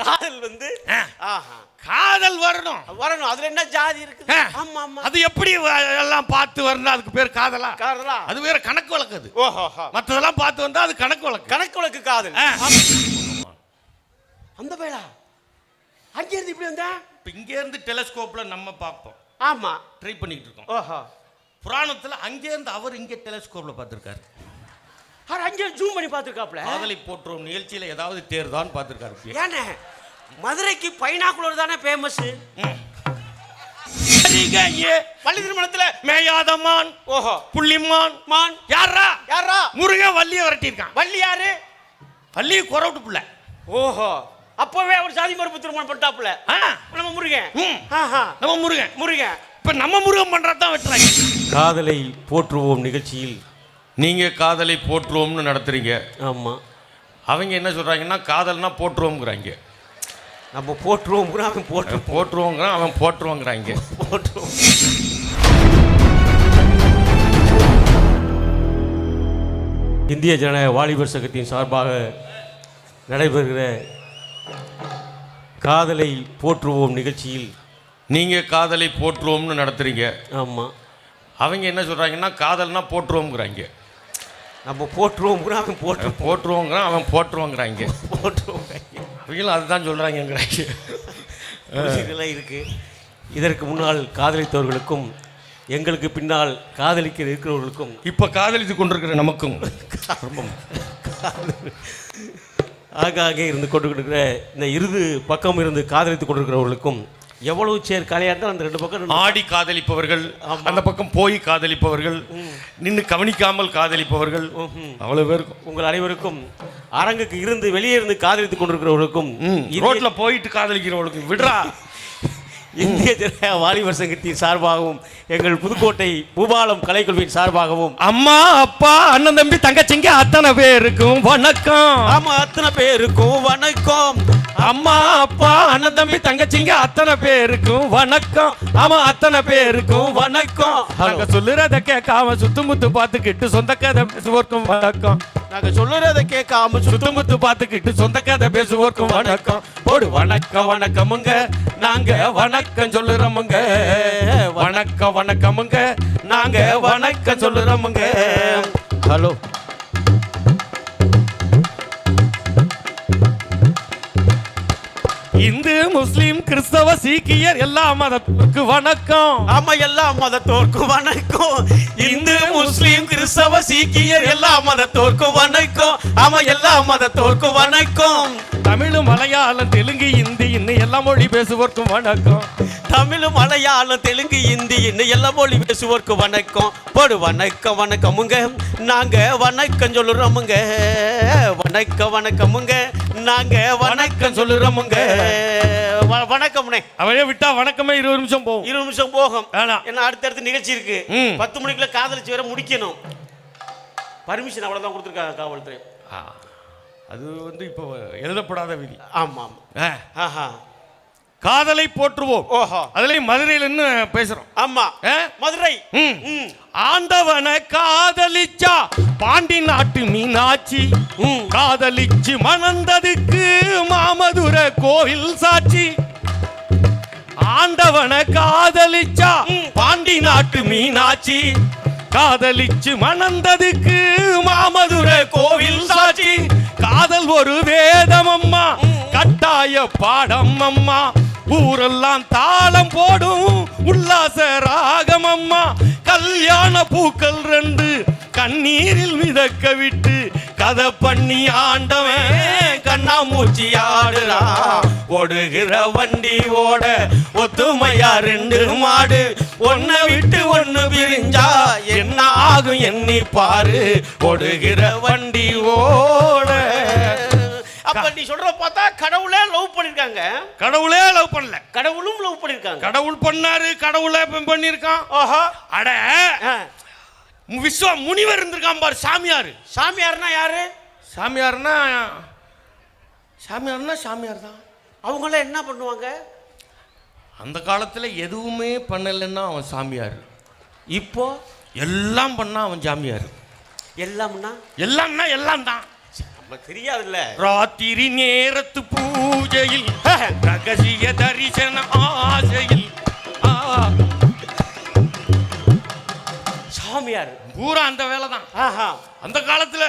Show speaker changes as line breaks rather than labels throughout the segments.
காதல் வந்து
காதல் வரணும்.
வரணும். அதுல என்ன ஜாதி இருக்குது?
ஆ.
ஆமா ஆமா.
அது எப்படி எல்லாம் பார்த்து வரணும் அதுக்கு பேர் காதலா?
காதலா?
அது வேற கணக்கு வழக்கு அது
ஓஹோ
மத்ததெல்லாம் பார்த்து வந்தா அது கணக்கு வழக்கு.
கணக்கு வழக்கு காதல். அந்த பேலா அங்க இருந்து இப்படி வந்தா?
இப்ப இங்க இருந்து டெலஸ்கோப்ல நம்ம பார்ப்போம்.
ஆமா.
ட்ரை பண்ணிட்டு இருக்கோம்.
ஓஹோ.
புராணத்துல அங்கே இருந்து அவர் இங்க டெலஸ்கோப்ல பார்த்திருக்காரு.
அவர் அங்கே ஜூம் பண்ணி பார்த்துருக்காப்ல
காதலை போற்றுவோம் நிகழ்ச்சியில ஏதாவது தேர்தான்னு பார்த்திருக்காரு
ஏண்ணே மதுரைக்கு பைனாக்குலர் தானே ஃபேமஸ் பள்ளி திருமணத்துல
மேயாதமான்
ஓஹோ.
புள்ளிமான்
மான்.
யாரா
யாரா
முருகன் வள்ளிய விரட்டியிருக்கான்.
வள்ளி யாரு?
வள்ளி குறவுட்டு பிள்ளை.
ஓஹோ. அப்பவே அவர் சாதி மறுப்பு திருமணம் பண்ணிட்டாப்புல.
ஆ,
நம்ம முருகன்.
நம்ம முருகன்.
முருகன்.
இப்ப நம்ம முருகன் பண்றதான் வெட்டுறாங்க
காதலை போற்றுவோம் நிகழ்ச்சியில்
நீங்க காதலை போற்றுவோம்னு நடத்துறீங்க.
ஆமாம்
அவங்க என்ன சொல்றாங்கன்னா காதல்னா போற்றுவோம்ங்கிறாங்க.
நம்ம போற்றுவோம் கூட அவன் போற்று
போற்றுவோங்கிறான் அவன் போற்றுவோங்கிறாங்க.
போற்றுவோம். இந்திய ஜனநாயக வாலிபர் சங்கத்தின் சார்பாக நடைபெறுகிற காதலை போற்றுவோம் நிகழ்ச்சியில்
நீங்க காதலை போற்றுவோம்னு நடத்துறீங்க.
ஆமாம்
அவங்க என்ன சொல்றாங்கன்னா காதல்னா போற்றுவோம்ங்கிறாங்க.
நம்ம கூட அவன் போற்று
போற்றுவோங்கிறான் அவன் போற்றுவோங்கிறாங்க
போற்றுவோம்
அவங்களும் அதுதான் சொல்றாங்கங்கிறாங்க.
இதெல்லாம் இருக்கு. இதற்கு முன்னால் காதலித்தவர்களுக்கும் எங்களுக்கு பின்னால் காதலிக்க இருக்கிறவர்களுக்கும்.
இப்ப காதலித்து கொண்டிருக்கிற நமக்கும். ரொம்ப
ஆகாங்கே இருந்து கொண்டிருக்கிற இந்த இறுதி பக்கம் இருந்து காதலித்து கொண்டிருக்கிறவர்களுக்கும் எவ்வளவு சேர் காலியாக இருந்தால் அந்த ரெண்டு பக்கம்
ஆடி காதலிப்பவர்கள் அந்த பக்கம் போய் காதலிப்பவர்கள் நின்று கவனிக்காமல் காதலிப்பவர்கள் அவ்வளவு பேருக்கும்
உங்கள் அனைவருக்கும் அரங்குக்கு இருந்து வெளியே இருந்து காதலித்துக் கொண்டிருக்கிறவர்களுக்கும்
ரோட்ல போயிட்டு காதலிக்கிறவங்களுக்கு விடுறா.
இந்திய ஜனநாயக வாலிபர் சங்கத்தின் சார்பாகவும் எங்கள் புதுக்கோட்டை பூபாலம் கலைக்குழுவின் சார்பாகவும்
அம்மா அப்பா அண்ணன் தம்பி தங்கச்சிங்க அத்தனை பேருக்கும் வணக்கம்.
ஆமா அத்தனை பேருக்கும் வணக்கம்.
அம்மா அப்பா அண்ணன் தம்பி தங்கச்சிங்க அத்தனை பேருக்கும் வணக்கம். ஆமா அத்தனை பேருக்கும் வணக்கம். நாங்க சொல்லுறத கேட்காம சுத்து முத்து பார்த்துக்கிட்டு சொந்த கதை பேசுவோர்க்கும் வணக்கம்.
நாங்க சொல்லுறத கேட்காம
சுத்து முத்து பார்த்துக்கிட்டு சொந்த கதை பேசுவோர்க்கும் வணக்கம். போடு வணக்கம் வணக்கமுங்க. நாங்க வணக்கம் சொல்லுறோமுங்க. வணக்கம் வணக்கமுங்க. நாங்க வணக்கம் சொல்லுறோமுங்க.
ஹலோ
இந்து முஸ்லிம் கிறிஸ்தவ சீக்கியர் எல்லா மதத்துக்கு வணக்கம்.
ஆமா எல்லா மதத்தோர்க்கும் வணக்கம். இந்து முஸ்லீம் கிறிஸ்தவ சீக்கியர் எல்லா மதத்தோர்க்கும் வணக்கம். ஆமா எல்லா மதத்தோர்க்கும் வணக்கம்.
தமிழ் மலையாளம் தெலுங்கு இந்தி இன்னும் எல்லா மொழி பேசுவோர்க்கும் வணக்கம்.
தமிழ் மலையாளம் தெலுங்கு இந்தி இன்னும் எல்லா மொழி பேசுவோர்க்கு வணக்கம். போடு வணக்கம் வணக்கமுங்க. நாங்க வணக்கம் சொல்லுறோமுங்க. வணக்கம் வணக்கமுங்க. நாங்க வணக்கம் சொல்லுறோமுங்க. வ- வணக்கம்ண்ணே
அவரே விட்டா வணக்கமே இருபது நிமிஷம் போகும்.
இருபது நிமிஷம் போகும். என்ன அடுத்தடுத்து நிகழ்ச்சி இருக்கு. பத்து மணிக்குள்ள காதலிச்சு வர முடிக்கணும். பர்மிஷன் அவ்வளவுதான் கொடுத்துருக்காங்க காவல்துறை.
அது வந்து இப்போ எழுதப்படாத விதி.
ஆமா ஆமா
ஆ,
ஆஹா.
காதலை போற்றுவோம்.
ஓஹோ.
அதுலயும் மதுரையில பேசுறோம்.
ஆமா? மதுரை.
ஆண்டவனை காதலிச்சா பாண்டி நாட்டு மீனாட்சி. காதலிச்சு மணந்ததுக்கு மாமதுர கோவில் சாட்சி. ஆண்டவனை காதலிச்சா பாண்டி நாட்டு மீனாட்சி. காதலிச்சு மணந்ததுக்கு மாமதுர கோவில் சாட்சி. காதல் ஒரு வேதம் அம்மா கட்டாய பாடம் அம்மா. ஊரெல்லாம் தாளம் போடும். உல்லாச ராகம் அம்மா. கல்யாண பூக்கள் ரெண்டு. கண்ணீரில் மிதக்க விட்டு கதை பண்ணி ஆண்டவன் கண்ணாமூச்சி ஆடுறான் ஓடுகிற வண்டி ஓட ஒத்துமையா ரெண்டு மாடு. ஒன்ன விட்டு ஒன்னு பிரிஞ்சா என்ன ஆகும் எண்ணி பாரு. ஓடுகிற வண்டி ஓட
அப்ப நீ சொல்ற பார்த்தா கடவுளே லவ் பண்ணிருக்காங்க.
கடவுளே லவ் பண்ணல.
கடவுளும் லவ் பண்ணிருக்காங்க.
கடவுள் பண்ணாரு கடவுளே பண்ணிருக்கான்
ஓஹோ
அட. விஸ்வ முனிவர் இருந்திருக்கான் பாரு சாமியார்.
சாமியார்னா யாரு?
சாமியார்னா சாமியார்னா சாமியார் தான்.
அவங்களாம் என்ன பண்ணுவாங்க?
அந்த காலத்துல எதுவுமே பண்ணலைன்னா அவன் சாமியார்.
இப்போ?
எல்லாம் பண்ணா அவன் சாமியார்.
எல்லாம்னா?
எல்லாம்னா எல்லாம் தான்.
தெரியாதுல்ல.
ராத்திரி நேரத்து பூஜையில் ரகசிய தரிசன ஆசையில்.
சாமியார்.
பூரா அந்த வேலை தான் அந்த காலத்துல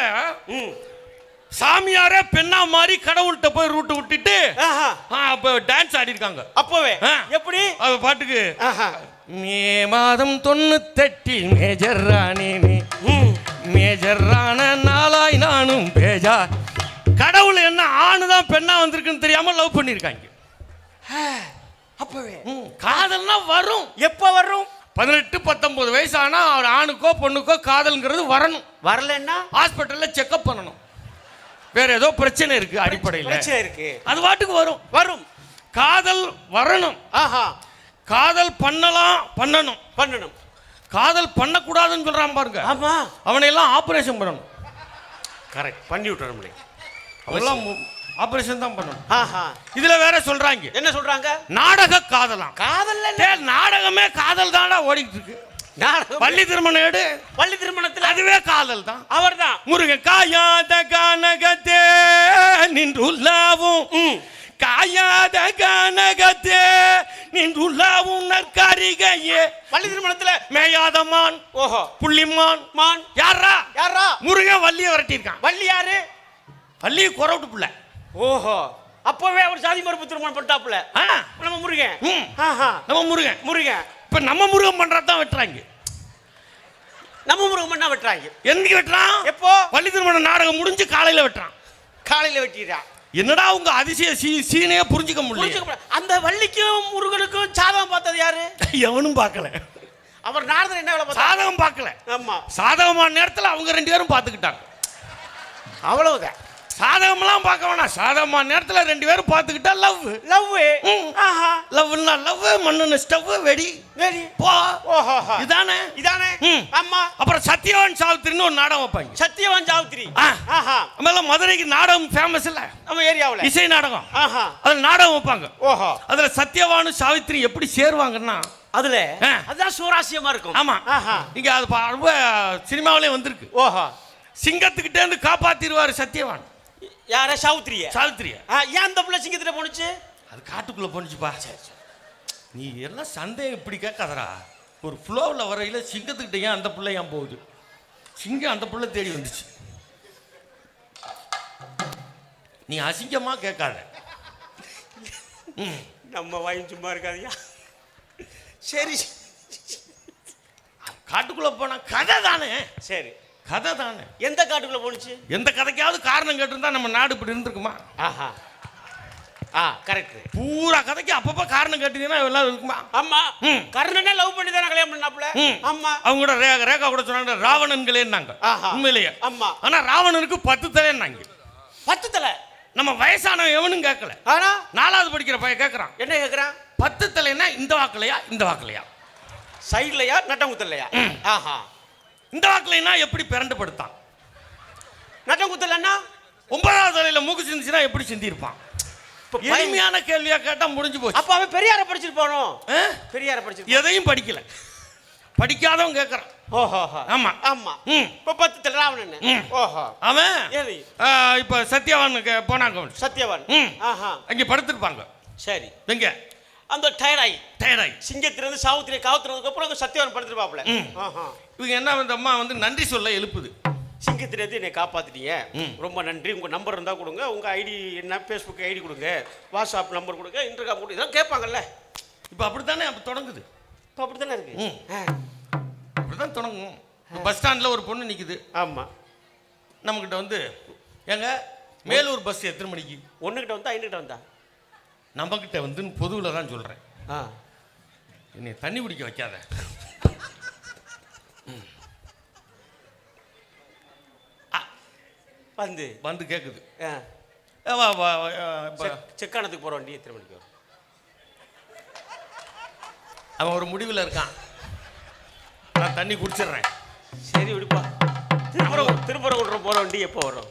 சாமியாரே பெண்ணா மாறி கடவுள்கிட்ட போய் ரூட்டு விட்டுட்டு அப்ப டான்ஸ் ஆடி இருக்காங்க.
அப்பவே. எப்படி?
அது பாட்டுக்கு மே மாதம் தொண்ணூத்தெட்டில் மேஜர் ராணி மேஜர் ராண நாளாய் நானும் பேஜா கடவுள் என்ன ஆணு தான் பெண்ணா வந்திருக்குன்னு தெரியாம லவ் பண்ணிருக்காங்க.
அப்பவே.
காதல்னா வரும்.
எப்ப வரும்?
பதினெட்டு பத்தொன்பது வயசு ஆனா ஒரு ஆணுக்கோ பொண்ணுக்கோ காதல்ங்கிறது வரணும்.
வரலன்னா?
ஹாஸ்பிட்டல்ல செக்அப் பண்ணணும். வேற ஏதோ பிரச்சனை இருக்கு அடிப்படையில்.
இருக்கு.
அது பாட்டுக்கு வரும்.
வரும்.
காதல் வரணும்.
ஆஹா.
காதல் பண்ணலாம் பண்ணணும்.
பண்ணணும்.
காதல் பண்ணக்கூடாதுன்னு சொல்றான் பாருங்க.
ஆமா.
அவனை எல்லாம் ஆபரேஷன் பண்ணணும்.
கரெக்ட் பண்ணி விட்டுறோம்லே
அவெல்லாம் ஆபரேஷன் தான் பண்ணணும்.
ஆஹா.
இதுல வேற சொல்றாங்க.
என்ன சொல்றாங்க?
நாடக காதலாம்? டேய், நாடகமே காதல் தானா ஓடிட்டு இருக்கு பள்ளி திருமணம் எடு.
பள்ளி திருமணத்துல?
அதுவே காதல் தான்.
அவர்தான்.
முருகன் காயாத கானகத்தே நற்காரிகையே
பள்ளி திருமணத்துல
மேயாதமான்
ஓஹோ.
புள்ளிமான்
மான்.
யாரா
யாரா
முருகன் வள்ளியை விரட்டியிருக்கான்.
வள்ளி யாரு?
வள்ளியை குறவிட்டு பிள்ளை
ஓஹோ. அப்பவே அவர் சாதி மறுப்பு திருமணம் பண்ணிட்டாப்புல.
ஆ,
நம்ம முருகன்.
ம்.
ஆஹா.
நம்ம முருகன்.
முருகன்.
இப்ப நம்ம முருகன் பண்றதான் வெட்டுறாங்க.
நம்ம முருகன் பண்ணா வெட்டுறாங்க.
என்னைக்கு வெட்டுறான்?
எப்போ?
பள்ளி திருமண நாடகம் முடிஞ்சு காலையில வெட்டுறான்.
காலையில வெட்டிடுறான்.
என்னடா உங்க அதிசய சீ சீனையே புரிஞ்சுக்க முடியல.
அந்த வள்ளிக்கும் முருகனுக்கும் சாதகம் பார்த்தது யாரு?
எவனும் பார்க்கல.
அவர் நாரதர் என்ன
சாதகம் பார்க்கல.
ஆமா.
சாதகமான நேரத்துல அவங்க ரெண்டு பேரும் பார்த்துக்கிட்டாங்க.
அவ்வளவுதான்.
சாதகமெல்லாம் பார்க்க வேணாம். சாதகமான நேரத்துல ரெண்டு பேரும் பார்த்துக்கிட்டா லவ்.
லவ். ஆஹா.
லவ்னா லவ் மண்ணுன ஸ்டவ் வெடி.
வெரி
போ.
ஓஹோ
இதானே?
இதானே. ஆமா
அப்புறம் சத்யவான் சாவித்திரின்னு ஒரு நாடகம் வைப்பாங்க.
சத்தியவான் சாவித்திரி. ஆஹா.
அதெல்லாம் மதுரைக்கு நாடகம் ஃபேமஸ் இல்ல?
நம்ம ஏரியாவுல.
இசை நாடகம்.
ஆஹா.
அதுல நாடகம் வைப்பாங்க.
ஓஹோ.
அதுல சத்யவானு சாவித்திரி எப்படி சேருவாங்கன்னா
அதுல
ஆ.
அதான் சுவராசியமா இருக்கும்.
ஆமா. இங்க அது ரொம்ப சினிமாவிலே வந்திருக்கு.
ஓஹோ.
சிங்கத்துக்கிட்டே இருந்து காப்பாத்திடுவாரு சத்யவான்.
யார சாவித்திரிய?
சாவித்திரிய.
ஏன் அந்த பிள்ளை சிங்கத்துல போனுச்சு
அது காட்டுக்குள்ள போனுச்சுப்பா நீ எல்லாம் சந்தேகம் இப்படி கேட்காதடா. ஒரு ஃப்ளோவில் வரையில சிங்கத்துக்கிட்ட ஏன் அந்த பிள்ளை ஏன் போகுது? சிங்கம் அந்த பிள்ளை தேடி வந்துச்சு. நீ அசிங்கமா கேட்காத.
நம்ம வாயும் சும்மா இருக்காதியா சரி.
காட்டுக்குள்ள போனா கதை தானே.
சரி.
கதை தானே.
எந்த காட்டுக்குள்ள போனுச்சு
எந்த கதைக்காவது காரணம் கேட்டிருந்தா நம்ம நாடு இப்படி இருந்திருக்குமா?
ஆஹா. ஆ கரெக்ட்
பூரா கதைக்கு அப்பப்போ காரணம் கேட்டீங்கன்னா எல்லாம் இருக்குமா?
ஆமா. கர்ணனே லவ் பண்ணி தானே கல்யாணம் பண்ணாப்ல. ஆமா
அவங்க கூட ரே- ரேகா கூட சொன்னாங்க ராவணன்களேன்னாங்க. உண்மையிலேயே.
ஆமா.
ஆனா ராவணனுக்கு பத்து தலைன்னாங்க.
பத்து தலை?
நம்ம வயசானவன் எவனும் கேட்கல.
ஆனா?
நாலாவது படிக்கிற பையன் கேட்கறான்.
என்ன கேக்குறான்
பத்து தலைன்னா இந்த வாக்குலையா இந்த வாக்குலையா?
சைடுலயா நட்டங்குத்தலையா ஆஹா.
இந்த வாக்குலைனா எப்படி பிறண்டு படுத்தான்?
நட்டங்குத்தலன்னா
ஒன்பதாவது தலையில மூக்கு சிந்திச்சுன்னா எப்படி சிந்திருப்பான் எளிமையான கேள்வியா கேட்டா முடிஞ்சு போச்சு.
அப்ப அவன் பெரியார படிச்சிருப்பானோ? பெரியார படிச்சிருப்பான்
எதையும் படிக்கல. படிக்காதவன் கேட்கறான்
ஓஹோ
ஆமா.
ஆமா.
ம்.
இப்ப பத்து ராவணன். ஓஹோ.
அவன் இப்ப சத்யவானுக்கு போனாங்க.
சத்யவான்.
ம்.
ஆஹா.
அங்க படுத்திருப்பாங்க.
சரி.
எங்க?
அந்த டயர்டாயி
டயர்டாயி
சிங்கத்திலிருந்து சாவுத்திரை காவுத்துறதுக்கு அப்புறம்
ம்.
ஆஹா.
இவங்க என்ன இந்த அம்மா வந்து நன்றி சொல்ல எழுப்புது.
சிங்கத்திலேருந்து என்னை காப்பாத்திட்டீங்க.
ம்.
ரொம்ப நன்றி. உங்க நம்பர் இருந்தா கொடுங்க. உங்க ஐடி என்ன ஃபேஸ்புக் ஐடி கொடுங்க. வாட்ஸ்அப் நம்பர் கொடுங்க. இன்டர்காம் கொடுங்க இதெல்லாம் கேட்பாங்கல்ல.
இப்போ அப்படித்தானே அப்போ தொடங்குது?
இப்போ அப்படி தானே இருக்கு.
அப்படிதான் தொடங்கும். பஸ் ஸ்டாண்டில் ஒரு பொண்ணு நிற்குது
ஆமா.
நம்மக்கிட்ட வந்து ஏங்க மேலூர் பஸ் எத்தனை மணிக்கு?
ஒண்ணுகிட்ட வந்தா இன்னுகிட்ட வந்தா?
நம்மக்கிட்ட வந்து பொதுவில் தான் சொல்கிறேன்
ஆ.
என்னை தண்ணி குடிக்க வைக்காத.
வந்து.
வந்து கேட்குது
செக்கானத்துக்கு போற வண்டி எத்தனை மணிக்கு
அவன் ஒரு முடிவில் இருக்கான். நான் தண்ணி குடிச்சிடுறேன்.
சரி விடுப்பா. திருப்பரம் திருப்பரங்குன்றம் போற வண்டி எப்போ வரும்?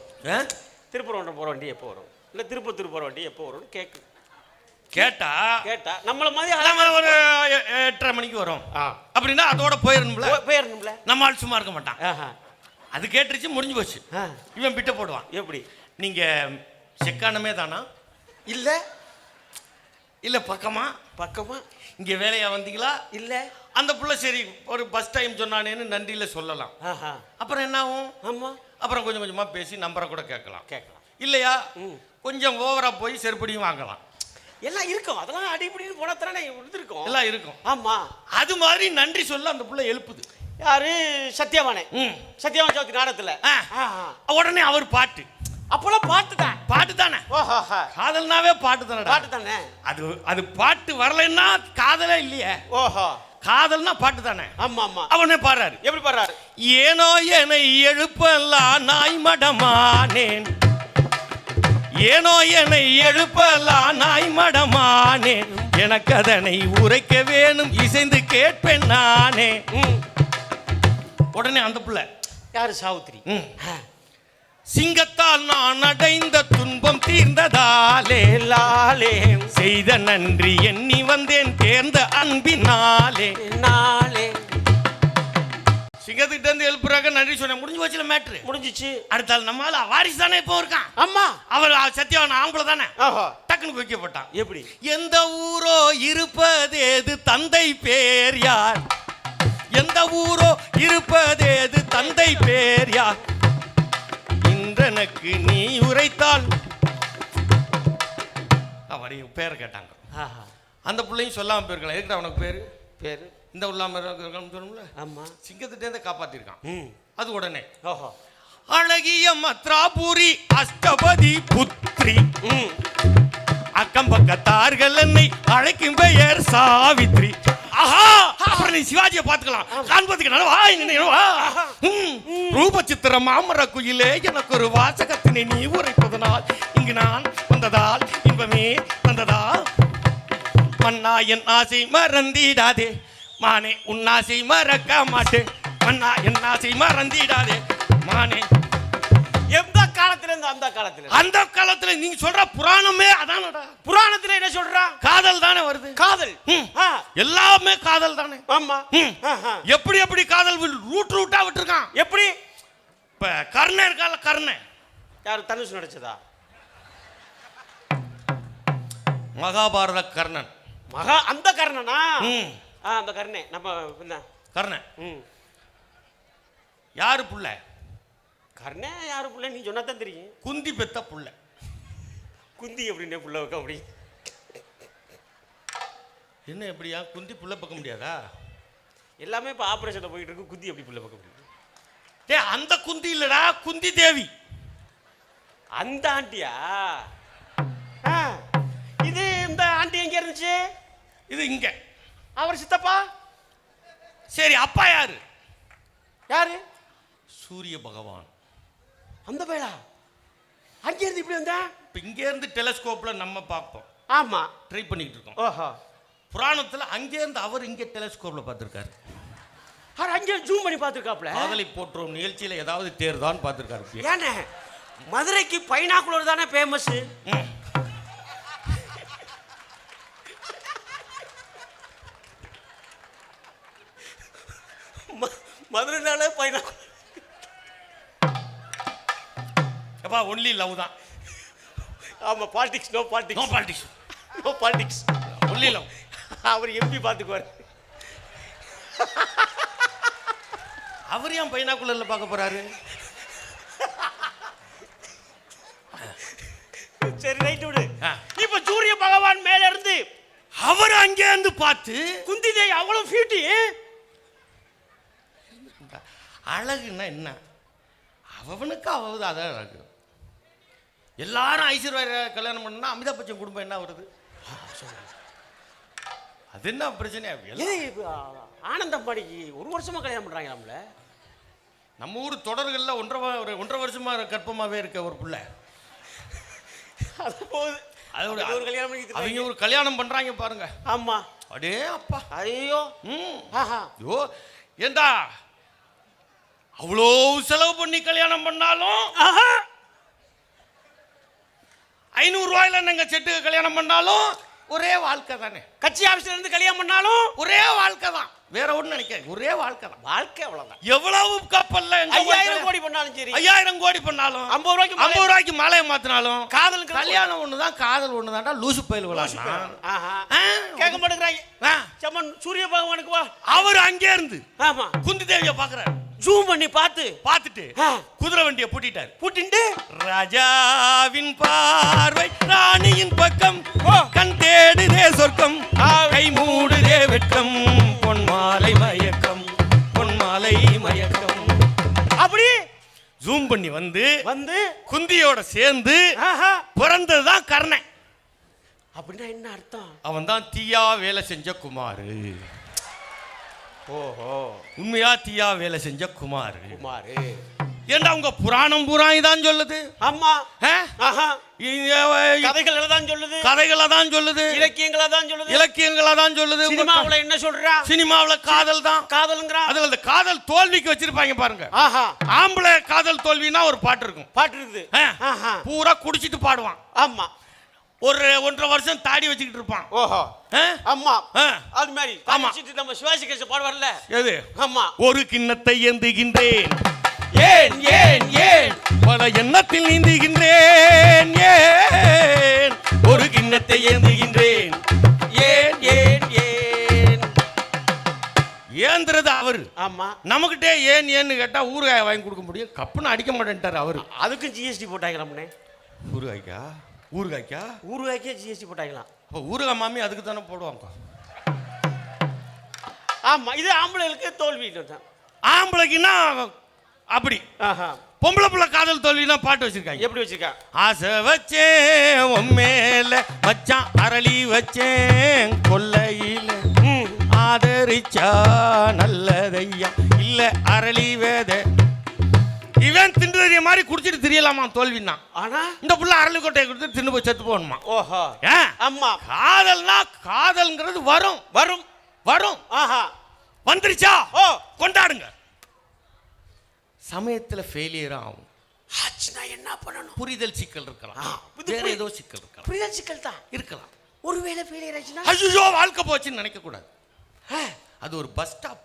திருப்பரங்குன்றம் போற வண்டி எப்போ வரும்? இல்ல திருப்பத்தூர் போற வண்டி எப்போ வரும்னு கேக்கு.
கேட்டா
கேட்டா நம்மள மாதிரி
ஒரு எட்டரை மணிக்கு வரும். அப்படின்னா அதோட போயிடணும்ல
போயிடணும்ல
நம்ம ஆள் சும்மா இருக்க மாட்டான். அது கேட்டுருச்சு முடிஞ்சு போச்சு. இவன் பிட்ட போடுவான்.
எப்படி?
நீங்க செக்கானமே தானா?
இல்ல.
இல்ல பக்கமா?
பக்கமா?
இங்க வேலையா வந்தீங்களா?
இல்ல.
அந்த புள்ள சரி ஒரு பஸ் டைம் சொன்னானேன்னு நன்றியில சொல்லலாம். அப்புறம் என்ன ஆகும்
ஆமா.
அப்புறம் கொஞ்சம் கொஞ்சமா பேசி நம்பரை கூட கேட்கலாம்.
கேட்கலாம்.
இல்லையா. கொஞ்சம் ஓவரா போய் செருப்படியும் வாங்கலாம்.
எல்லாம் இருக்கும். அதெல்லாம் அடிப்படின்னு போனா தானே இருந்திருக்கும்
எல்லாம் இருக்கும்.
ஆமா.
அது மாதிரி நன்றி சொல்ல அந்த புள்ள எழுப்புது.
யாரு? சத்யவானே
ம்.
சத்யவான் சௌத்ரி நாடகத்துல.
உடனே அவர் பாட்டு.
அப்போலாம் பாட்டு தான்.
பாட்டு தானே? காதல்னாவே பாட்டு தானடா?
பாட்டு தானே?
அது அது பாட்டு வரலைன்னா காதலே இல்லையே.
ஓஹோ.
காதல்னா பாட்டு தானே?
ஆமா ஆமா
அவனே பாடுறாரு?
எப்படி பாடுறாரு?
ஏனோ என்னை எழுப்பலாம் நாய் மடமானேன். ஏனோ என்னை எழுப்பலாம் நாய் மடமானேன் எனக்கு அதனை உரைக்க வேணும் இசைந்து கேட்பேன் நானே. உடனே அந்த பிள்ளை
யாரு சாவுத்திரி.
சிங்கத்தால் நான் அடைந்த துன்பம் தீர்ந்ததாலே
லாலே.
செய்த நன்றி எண்ணி வந்தேன் தேர்ந்த அன்பினாலே. எழுப்புறாங்க நன்றி சொன்னேன். முடிஞ்சு போச்சுல மேட்ரு
முடிஞ்சிச்சு.
அடுத்த ஆள் நம்மால வாரிசு தானே இப்போ இருக்கான்.
ஆமா.
அவர் சத்தியவான ஆம்பளை தானே. டக்குன்னு வைக்கப்பட்டான்
எப்படி?
எந்த ஊரோ இருப்பதேது தந்தை பேர் யார்? எந்த ஊரோ இருப்பதேது தந்தை பேர் யார்? இன்றனுக்கு நீ உரைத்தால். அவரை பேரை கேட்டாங்க. அந்த பிள்ளையும் சொல்லாம போயிருக்கலாம். எதுக்குடா உனக்கு பேரு?
பேரு?
இந்த உள்ளாம இருக்கணும்னு சொல்லணும்ல
ஆமா.
சிங்கத்திட்டே காப்பாத்திருக்கான்.
ம்.
அது உடனே.
ஓஹோ.
அழகிய மத்ராபுரி அஷ்டபதி புத்ரி அக்கம் பக்கத்தார்கள் என்னை அழைக்கும் பெயர் சாவித்ரி. ஆஹா! அப்புறம் நீ சிவாஜியை பார்த்துக்கலாம். காண்பதுக்கு நல்லவா நினைவா ரூப சித்திர மாமர குயிலே எனக்கு ஒரு வாசகத்தினை நீ உரைப்பதனால் இங்கு நான் வந்ததால் இன்பமே வந்ததா மன்னா என் ஆசை மறந்திடாதே. மானே உன் ஆசை மறக்க மாட்டேன் மன்னா என் ஆசை மறந்திடாதே. மானே.
எந்த காலத்துல இருந்து அந்த காலத்துல?
அந்த காலத்துல நீங்க சொல்ற புராணமே அதானடா.
புராணத்துல என்ன சொல்றான்
காதல் தானே வருது.
காதல்.
எல்லாமே காதல் தானே.
ஆமா.
எப்படி எப்படி காதல் ரூட் ரூட்டா விட்டுருக்கான்?
எப்படி?
இப்ப கர்ணன் இருக்கால கர்ணன்
யாரு தனுஷ் நடிச்சதா?
மகாபாரத கர்ணன்.
மகா அந்த கர்ணனா?
ம்.
ஆ அந்த கர்ணே. நம்ம
கர்ணன்
ம்.
யாரு புள்ள?
கர்ணே யாரு புள்ள? நீ சொன்னா தான் தெரியும்.
குந்தி பெத்த புள்ள.
குந்தி எப்படின்னே புள்ள வைக்க அப்படி.
என்ன எப்படியா? குந்தி புள்ள பார்க்க முடியாதா?
எல்லாமே இப்போ ஆப்ரேஷனில் போயிட்டு இருக்கு. குந்தி எப்படி புள்ள வைக்க முடியும்?
டே அந்த குந்தி இல்லடா குந்தி தேவி.
அந்த ஆண்டியா? இது இந்த ஆண்டி எங்க இருந்துச்சு?
இது இங்க.
அவர் சித்தப்பா?
சரி அப்பா யாரு?
யாரு?
சூரிய பகவான்.
அந்த பேடா அங்க இருந்து இப்படி வந்தா?
இப்ப இங்க இருந்து டெலஸ்கோப்ல நம்ம பார்ப்போம்.
ஆமா.
ட்ரை பண்ணிட்டு இருக்கோம்.
ஓஹோ.
புராணத்துல அங்கே இருந்து அவர் இங்க டெலஸ்கோப்ல பார்த்திருக்காரு.
அவர் அங்கே ஜூம் பண்ணி பார்த்துருக்காப்ல
காதலை போற்றுவோம் நிகழ்ச்சியில ஏதாவது தேர்தான்னு பார்த்திருக்காரு
ஏண்ணே மதுரைக்கு பைனாக்குலர் தானே ஃபேமஸ்
ஒன்லி லவ் தான்.
ஆமா politics no
no
politics no politics
only love
அவர் எம்பி பார்த்துக்குவார்?
அவர் ஏன் பைனாக்குள்ளர்ல பார்க்க போறாரு?
சரி ரைட் விடு. இப்ப சூரிய பகவான் மேல இருந்து
அவர் அங்கே இருந்து பார்த்து
குந்தி தேவி அவ்வளவு பியூட்டி
அழகுன்னா என்ன? அவனுக்கு அவது அதான் அழகு. எல்லாரும் ஐஸ்வர்யா கல்யாணம் பண்ணா அமிதாப் பச்சன் குடும்பம் என்ன வருது அது என்ன பிரச்சனை?
ஆனந்தம்பாடிக்கு ஒரு வருஷமா கல்யாணம் பண்றாங்க நம்மள
நம்ம ஊர் தொடர்கள்ல ஒன்றரை ஒரு ஒன்றரை வருஷமா கற்பமாவே இருக்க ஒரு புள்ள.
அது போகுது
அதோட
அது ஒரு கல்யாணம்
அவங்க. ஒரு கல்யாணம் பண்றாங்க பாருங்க.
ஆமா.
அடே அப்பா.
ஐயோ.
ம். ஐயோ. ஏண்டா? அவ்வளோ செலவு பண்ணி கல்யாணம் பண்ணாலும்
ஆஹா
ஐநூறு ரூபாயில நாங்க செட்டு கல்யாணம் பண்ணாலும் ஒரே வாழ்க்கை தானே?
கட்சி ஆபீஸ்ல இருந்து கல்யாணம் பண்ணாலும்
ஒரே வாழ்க்கை தான். வேற ஒண்ணு நினைக்க ஒரே வாழ்க்கை தான்.
வாழ்க்கை அவ்வளவுதான்.
எவ்வளவு கப்பல்ல
ஐயாயிரம் கோடி பண்ணாலும் சரி.
ஐயாயிரம் கோடி பண்ணாலும்
ஐம்பது ரூபாய்க்கு
ஐம்பது ரூபாய்க்கு மாலையை மாத்தினாலும்
காதலுக்கு
கல்யாணம் ஒண்ணுதான் காதல் ஒண்ணுதான்டா லூசு பயில்.
கேட்க மாட்டேங்கிறாங்க. செம்மன் சூரிய பகவானுக்கு வா.
அவர் அங்கே இருந்து
ஆமா.
குந்தி தேவிய பாக்குறாரு
ஜூம் பண்ணி பார்த்து.
பார்த்துட்டு. குதிரை வண்டியை பூட்டிட்டாரு.
பூட்டிண்டு?
ராஜாவின் பார்வை ராணியின் பக்கம். கண் தேடுதே சொர்க்கம். கை மூடுதே வெட்கம். பொன்மாலை மயக்கம். பொன்மாலை மயக்கம்.
அப்படி?
ஜூம் பண்ணி வந்து
வந்து.
குந்தியோட சேர்ந்து பிறந்ததுதான் கர்ணன்.
அப்படின்னா என்ன அர்த்தம்?
அவன் தான் தீயா வேலை செஞ்ச குமாரு.
ஓஹோ.
உண்மையா தீயா வேலை செஞ்ச குமாரு.
குமாரு.
ஏண்டா உங்க புராணம் புராணம் இதான் சொல்லுது?
ஆமா. கதைகள் தான் சொல்லுது.
கதைகளை தான் சொல்லுது.
இலக்கியங்களை தான் சொல்லுது.
இலக்கியங்களை தான் சொல்லுது.
சினிமாவுல என்ன சொல்றா?
சினிமாவுல காதல் தான்.
காதலுங்கிறா?
அதுல அந்த காதல் தோல்விக்கு வச்சிருப்பாங்க பாருங்க.
ஆஹா.
ஆம்பளை காதல் தோல்வினா ஒரு பாட்டு இருக்கும்.
பாட்டு இருக்குது.
பூரா குடிச்சிட்டு பாடுவான்.
ஆமா.
ஒரு ஒன்றரை வருஷம் தாடி வச்சுக்கிட்டு இருப்பான்.
ஓஹோ? ஆமா. அது மாதிரி
ஆமா.
நம்ம சிவாஜி கேச பாடுவார்ல?
எது?
ஆமா
ஒரு கிண்ணத்தை ஏந்துகின்றேன்.
ஏன் ஏன் ஏன்?
பல எண்ணத்தில் நீந்துகின்றேன். ஏன்? ஒரு கிண்ணத்தை ஏந்துகின்றேன்.
ஏன் ஏன் ஏன்?
ஏந்துறது அவரு.
ஆமா.
நமக்கிட்டே ஏன் ஏன்னு கேட்டா ஊறுகாய் வாங்கி கொடுக்க முடியும். கப்புன்னு அடிக்க மாட்டேன்ட்டார் அவரு.
அதுக்கும் ஜிஎஸ்டி போட்டாங்களாம்னே
ஊறுகாய்க்கா? ஊறுகாய்க்கா?
ஊருவாக்கே ஜிஎஸ்டி போட்டாங்களாம்.
அப்போ ஊறுகாய் மாமி அதுக்கு தானே போடுவாங்க.
ஆமா இது ஆம்பளைகளுக்கு தோல்வி தான்
ஆம்பளைக்குன்னா அப்படி.
ஆஹா.
பொம்பளை புள்ள காதல் தோல்வினா பாட்டு வச்சிருக்காங்க.
எப்படி வச்சிருக்கா?
ஆசை வச்சேன் உன் மேல மச்சான் அரளி வச்சேன் கொல்லையில. ஆதரிச்சா நல்லதையா? இல்ல அரளி வேத இவன் திண்டுறிய மாதிரி குடிச்சிட்டு தெரியலாமா தோல்வின்னா?
ஆனா?
இந்த புள்ள அரளி கொட்டையை கொடுத்து தின்னு போய் செத்து போகணுமா?
ஓஹோ. ஆமா
காதல்னா காதல்ங்கிறது வரும்.
வரும்.
வரும்.
ஆஹா.
வந்துருச்சா?
ஓ.
கொண்டாடுங்க. சமயத்துல ஃபெயிலியர் ஆகும்.
ஆச்சுனா என்ன பண்ணணும்?
புரிதல் சிக்கல் இருக்கலாம். வேற ஏதோ சிக்கல் இருக்கலாம்.
புரிதல் சிக்கல் தான்.
இருக்கலாம்.
ஒருவேளை ஃபெயிலியர் ஆச்சுன்னா?
ஐயோ வாழ்க்கை போச்சுன்னு நினைக்க கூடாது அது ஒரு பஸ் ஸ்டாப்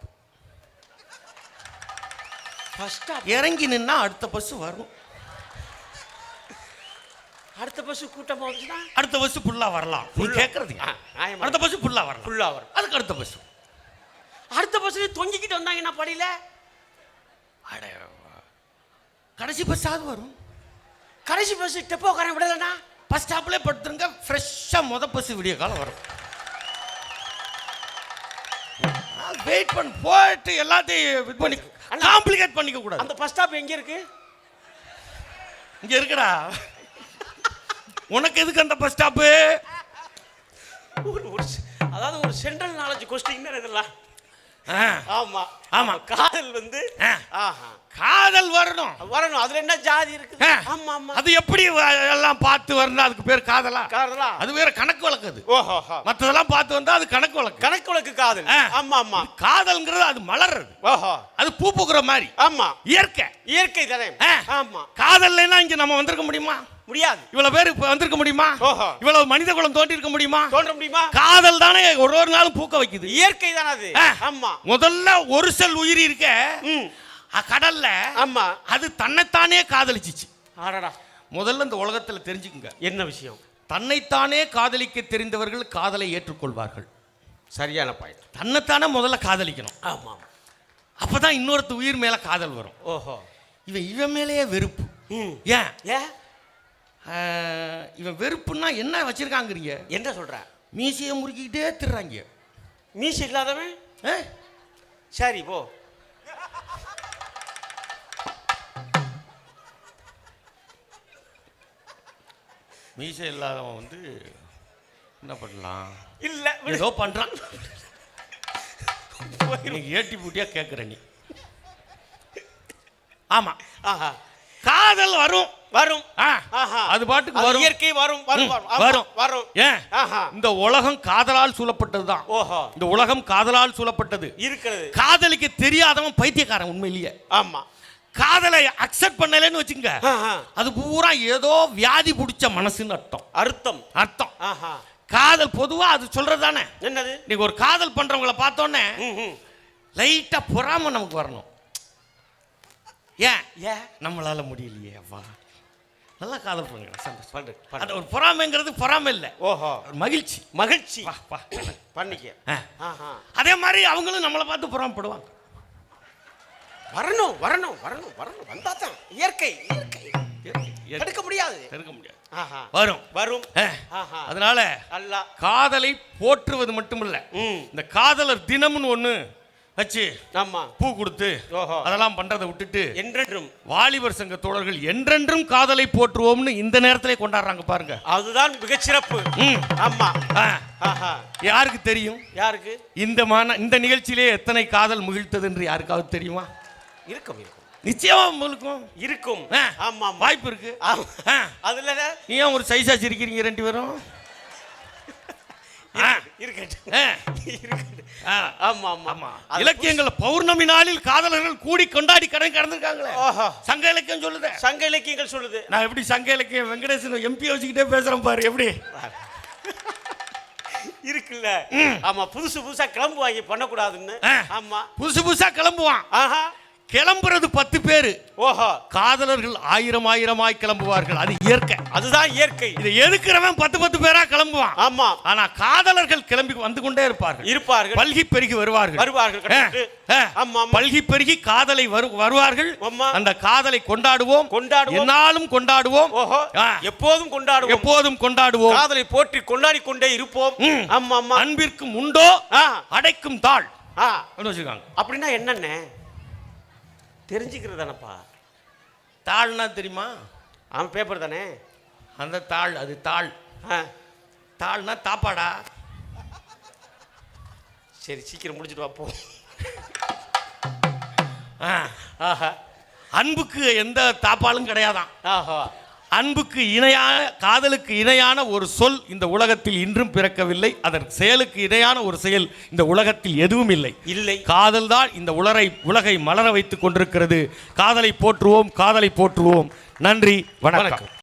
இறங்கி நின்னா அடுத்த பஸ் வரும்.
அடுத்த பஸ் கூட்டமா வந்துச்சுன்னா
அடுத்த பஸ் ஃபுல்லா வரலாம். நீ கேட்கறது. அடுத்த பஸ் ஃபுல்லா வரலாம்.
ஃபுல்லா வரும்
அதுக்கு அடுத்த பஸ்
அடுத்த பஸ்ல தொங்கிக்கிட்டு வந்தாங்கன்னா படியில?
அட கடைசி பஸ்ஸாவது வரும்.
கடைசி பஸ் டெப்போ உட்கார விடலனா
பஸ் ஸ்டாப்ல படுத்துருங்க ஃப்ரெஷ்ஷா முத பஸ் விடிய காலம் வரும். வெயிட் பண்ணி. போயிட்டு எல்லாத்தையும் இது பண்ணி காம்ப்ளிகேட் பண்ணிக்க கூடாது.
அந்த பஸ் ஸ்டாப் எங்க இருக்கு?
இங்க இருக்குடா. உனக்கு எதுக்கு அந்த பஸ் ஸ்டாப்பு
ஒரு அதாவது ஒரு சென்ட்ரல் நாலேஜ் கொஸ்டின் இதெல்லாம் ஆமா.
ஆமா.
காதல் வந்து
காதல் வரணும்.
வரணும். அதுல என்ன ஜாதி இருக்குது?
ஆ.
ஆமா ஆமா.
அது எப்படி எல்லாம் பார்த்து வரணும் அதுக்கு பேர் காதலா?
காதலா?
அது வேற கணக்கு வழக்குது
ஓஹோ
மத்ததெல்லாம் பார்த்து வந்தா அது கணக்கு வழக்கு.
கணக்கு வழக்கு காதல். ஆமா ஆமா.
காதல்ங்கிறது அது மலர்றது.
ஓஹோ.
அது பூ பூக்குற மாதிரி.
ஆமா.
இயற்கை.
இயற்கை தானே. ஆமா.
காதல்னா இங்க நம்ம வந்திருக்க முடியுமா?
முடியாது.
இவ்வளவு பேர் வந்திருக்க முடியுமா. இவ்வளவு மனித குலம் தோண்டி இருக்க முடியுமா?
தோன்ற முடியுமா?
காதல் தானே ஒரு ஒரு நாளும் பூக்க வைக்குது.
இயற்கை தானே அது. ஆமா.
முதல்ல ஒரு செல் உயிர் இருக்க கடல்ல
ஆமா.
அது தன்னைத்தானே காதலிச்சிச்சு.
ஆடடா
முதல்ல இந்த உலகத்துல தெரிஞ்சுக்குங்க.
என்ன விஷயம்?
தன்னைத்தானே காதலிக்க தெரிந்தவர்கள் காதலை ஏற்றுக்கொள்வார்கள்.
சரியான பாயிண்ட்
தன்னைத்தானே முதல்ல காதலிக்கணும்.
ஆமா.
அப்பதான் இன்னொருத்த உயிர் மேல காதல் வரும்.
ஓஹோ.
இவன் இவன் மேலேயே வெறுப்பு. ஏன்?
ஏ
ஆஹ், இவன் வெறுப்புன்னா என்ன வச்சிருக்காங்கிறீங்க?
என்ன சொல்ற?
மீசையை முறுக்கிக்கிட்டே திர்றாங்க.
மீசை இல்லாதவன்?
ஆ?
சரி போ.
மீசை இல்லாதவன் வந்து என்ன பண்ணலாம்?
இல்ல.
ஏதோ இன்னைக்கு ஏட்டி பூட்டியா கேட்குற நீ. ஆமா.
ஆஹா.
காதல் வரும்.
வரும்.
அது பாட்டுக்கு வரும்.
இயற்கை வரும் வரும் வரும்.
வரும். ஏன் இந்த உலகம் காதலால் சூழப்பட்டதுதான்
ஓஹோ.
இந்த உலகம் காதலால் சூழப்பட்டது.
இருக்கிறது.
காதலிக்க தெரியாதவன் பைத்தியக்காரன் உண்மையிலேயே.
ஆமா.
காதலை அக்செப்ட் பண்ணலைன்னு வச்சுங்க. அது பூரா ஏதோ வியாதி பிடிச்ச மனசுன்னு அர்த்தம்.
அர்த்தம்.
அர்த்தம். காதல் பொதுவா அது சொல்றது தானே?
என்னது?
நீங்க ஒரு காதல் பண்றவங்கள பார்த்தோன்னே. லைட்டா பொறாம நமக்கு வரணும். ஏன்?
ஏன்?
நம்மளால முடியலையே அப்பா நல்லா காதல் பண்ணுங்க. ஒரு பொறாமைங்கிறது பொறாமை இல்லை.
ஓஹோ.
மகிழ்ச்சி.
மகிழ்ச்சி. பண்ணிக்க.
அதே மாதிரி அவங்களும் நம்மளை பார்த்து பொறாமப்படுவாங்க.
வரணும் வரணும் வரணும் வரணும். வந்தா தான் இயற்கை. இயற்கை. தடுக்க முடியாது.
தடுக்க முடியாது.
ஆஹா.
வரும்.
வரும்.
அதனால காதலை போற்றுவது மட்டுமில்ல.
ம்.
இந்த காதலர் தினம்னு ஒண்ணு வச்சு
ஆமா.
பூ கொடுத்து. அதெல்லாம் பண்றதை விட்டுட்டு
என்றென்றும்.
வாலிபர் சங்க தோழர்கள் என்றென்றும் காதலை போற்றுவோம்னு இந்த நேரத்திலே கொண்டாடுறாங்க பாருங்க.
அதுதான் மிகச்சிறப்பு.
ம்.
ஆமா.
யாருக்கு தெரியும்?
யாருக்கு?
இந்த மான இந்த நிகழ்ச்சியிலே எத்தனை காதல் முகிழ்த்தது என்று யாருக்காவது தெரியுமா?
இருக்கும் இருக்கும்.
நிச்சயமா முழுக்கும்
இருக்கும். ஆமா
வாய்ப்பு இருக்கு.
அதுல
ஏன் ஒரு சைஸா சிரிக்கிறீங்க ரெண்டு பேரும் ஆ,
இருக்கட்டும்
ஆ,
இருக்கட்டும்
ஆ.
ஆமா ஆமா
ஆமா
அது
இலக்கியங்கள் பௌர்ணமி நாளில் காதலர்கள் கூடி கொண்டாடி கடை கடந்திருக்காங்களே. சங்க இலக்கியம் சொல்லுதே.
சங்க இலக்கியங்கள் சொல்லுது.
நான் எப்படி சங்க இலக்கியம் வெங்கடேசன் எம்பி வச்சுக்கிட்டே பேசுறேன் பாரு எப்படி?
இருக்குல்ல. ஆமா புதுசு புதுசா கிளம்பு வாங்கி பண்ணக்கூடாதுன்னு. ஆமா.
புதுசு புதுசா கிளம்புவான்.
ஆஹா.
கிளம்புறது பத்து பேரு.
ஓஹோ.
காதலர்கள் ஆயிரம் ஆயிரமாய் கிளம்புவார்கள். அது இயற்கை.
அதுதான் இயற்கை.
இதை எதுக்குறவன் பத்து பத்து பேரா கிளம்புவான்?
ஆமா.
ஆனா காதலர்கள் கிளம்பி வந்து கொண்டே இருப்பார்கள்.
இருப்பார்கள்.
பல்கி பெருகி வருவார்கள்.
வருவார்கள். ஆமா
பல்கி பெருகி காதலை வரு- வருவார்கள். அந்த காதலை கொண்டாடுவோம்.
கொண்டாடுவோம்.
என்னாலும் கொண்டாடுவோம்.
ஓஹோ. எப்போதும் கொண்டாடுவோம்.
எப்போதும் கொண்டாடுவோம்.
காதலை போற்றி கொண்டாடி கொண்டே இருப்போம். ஆமா ஆமா.
அன்பிற்கும் உண்டோ? அடைக்கும் தாள். வச்சிருக்காங்க.
அப்படின்னா என்னண்ணே தெரிஞ்சுக்கிறது தானப்பா
தாள்னா தெரியுமா?
அவன் பேப்பர் தானே.
அந்த தாள் அது தாள்.
ஆ.
தாள்னா தாப்பாடா.
சரி சீக்கிரம் முடிச்சிட்டு வா போ.
ஆ.
ஆஹா.
அன்புக்கு எந்த தாப்பாலும் கிடையாதான்.
ஆஹா.
அன்புக்கு இணையான காதலுக்கு இணையான ஒரு சொல் இந்த உலகத்தில் இன்றும் பிறக்கவில்லை. அதற்கு செயலுக்கு இணையான ஒரு செயல் இந்த உலகத்தில் எதுவும் இல்லை.
இல்லை.
காதல் தான் இந்த உலரை உலகை மலர வைத்துக் கொண்டிருக்கிறது. காதலை போற்றுவோம் காதலை போற்றுவோம். நன்றி வணக்கம்.
வணக்கம்.